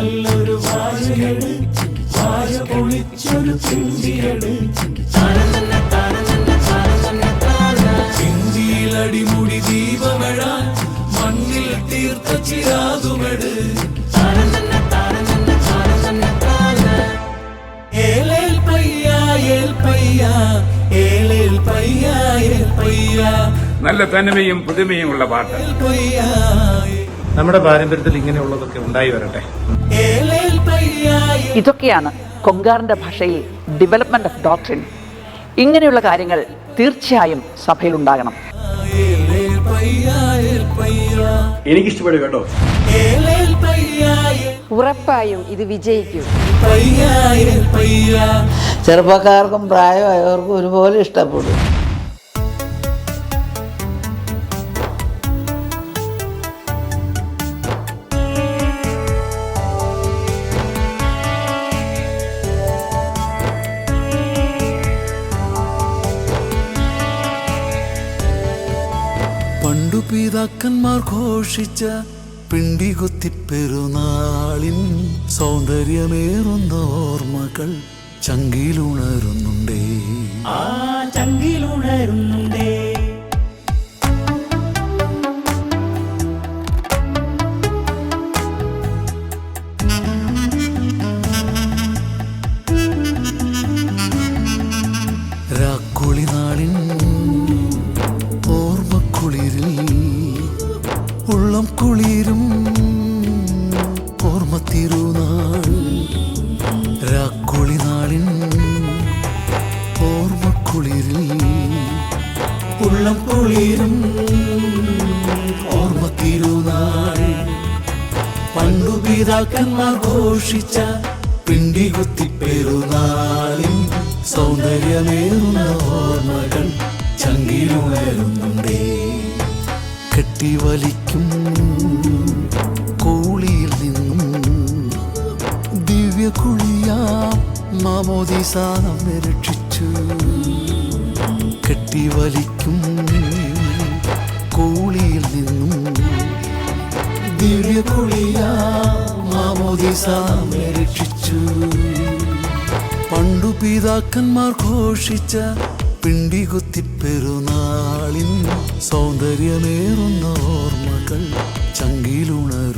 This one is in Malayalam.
നല്ലൊരു വാഴയെട് വാഴ പൊളിച്ചൊരു ചിന്തിയട് ചിന്തിയിലടിമുടി ദീപമഴ മണ്ണിൽ തീർത്ത ചിരാതുമെട് ഏലേൽ പയ്യ ഏൽ പയ്യ ഏലേൽ പയ്യ ഏൽ പയ്യ. നല്ല തനിമയും പുതുമയും ഉള്ള പാട്ട് നമ്മുടെ പാരമ്പര്യത്തിൽ ഇങ്ങനെയുള്ളതൊക്കെ ഉണ്ടായി വരട്ടെ. ഇതൊക്കെയാണ് കൊങ്കാറിന്റെ ഭാഷയിൽ ഡെവലപ്മെന്റ് ഓഫ് ഡോക്ട്രിൻ ഇങ്ങനെയുള്ള കാര്യങ്ങൾ തീർച്ചയായും സഭയിലുണ്ടാകണം. ഉണ്ടാകണം എനിക്കിഷ്ടപ്പെടും കേട്ടോ. ഉറപ്പായും ഇത് വിജയിക്കും. ചെറുപ്പക്കാർക്കും പ്രായമായവർക്കും ഒരുപോലെ ഇഷ്ടപ്പെടും. പിതാക്കന്മാർ ഘോഷിച്ച പിണ്ടികുത്തിപ്പെരുന്നാളിൻ സൗന്ദര്യമേറുന്ന ഓർമ്മകൾ ചങ്കിലുണരുന്നുണ്ടേ ആ ഉള്ളം കുളിരും ഓർമ്മ തിരുനാൾ പണ്ടു പിതാക്കന്മാർ ഘോഷിച്ച പിണ്ടികുത്തി പെരുന്നാളിൻ സൗന്ദര്യമേറുന്ന ഓർമ്മകൾ ചങ്കിലുണരുന്നുണ്ടേ കെട്ടിവലിക്കും കൂളിയിൽ നിന്നും ദിവ്യ കുളിയാം മാമോദിസാനം രക്ഷിച്ചു. കെട്ടിവലിക്കും കൂളിയിൽ നിന്നും ദിവ്യ കുളിയ മാമോദിസാം രക്ഷിച്ചു. പണ്ടു പിതാക്കന്മാർ ഘോഷിച്ച പിണ്ടികുത്തി പെരുന്നാളിൻ സൗന്ദര്യമേറുന്ന ഓർമ്മകൾ ചങ്കിലുണർ